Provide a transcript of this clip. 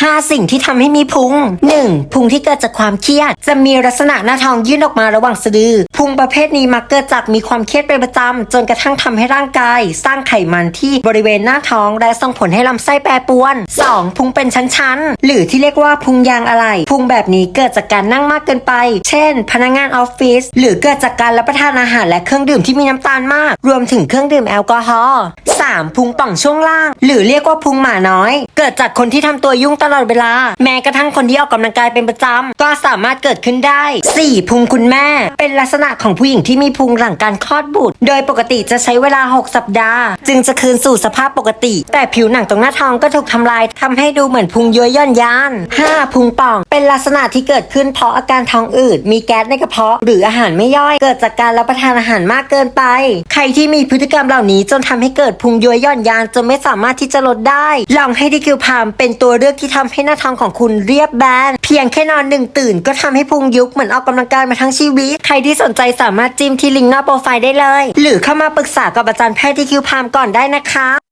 5 สิ่งที่ทำให้มีพุง 1. พุงที่เกิดจากความเครียด จะมีลักษณะหน้าท้องยื่นออกมาระหว่างสะดือ พุงประเภทนี้มักเกิดจากมีความเครียดเป็นประจำจนกระทั่งทำให้ร่างกาย สร้างไขมันที่บริเวณหน้าท้องและส่งผลให้ลำไส้แปรปรวน 2. พุงเป็นชั้นๆ หรือที่เรียกว่าพุงยางอะไหล่พุงแบบนี้เกิดจากการนั่งมากเกินไป เช่น พนักงานออฟฟิศหรือเกิดจากการรับประทานอาหารและเครื่องดื่มที่มีน้ำตาลมาก รวมถึงเครื่องดื่มแอลกอฮอล์ 3. พุงป่องช่วงล่าง หรือเรียกว่าพุงหมาน้อย เกิดจากคนที่ทำตัวยุ่งตลอดเวลา แม้กระทั่งคนที่ออกกำลังกายเป็นประจำก็สามารถเกิดขึ้นได้ 4. พุงคุณแม่ เป็นลักษณะของผู้หญิงที่มีพุงหลังการคลอดบุตร โดยปกติจะใช้เวลา 6 สัปดาห์ จึงจะคืนสู่สภาพปกติ แต่ผิวหนังตรงหน้าท้องก็ถูกทำลายทำให้ดูเหมือนพุงย้อยย่อนยาน 5. พุงป่อง เป็นลักษณะที่เกิดขึ้นเพราะอาการท้องอืดมีแก๊สในกระเพาะ หรืออาหารไม่ย่อย เกิดจากการรับประทานอาหารมากเกินไป ใครที่มีพฤติกรรมเหล่านี้จนทำให้เกิดพุงย้อยย่อนยานจนไม่สามารถที่จะลดได้ ลองให้ดีคิวพามเป็นตัวเลือกที่ทำให้หน้าท้องของคุณเรียบแบน เพียงแค่นอนหนึ่งตื่นก็ทำให้พุงยุบเหมือนออกกำลังกายมาทั้งชีวิต ใครที่สนใจสามารถจิ้มที่ลิงก์หน้าโปรไฟล์ได้เลย หรือเข้ามาปรึกษากับอาจารย์แพทย์ที่คิวพามก่อนได้นะคะ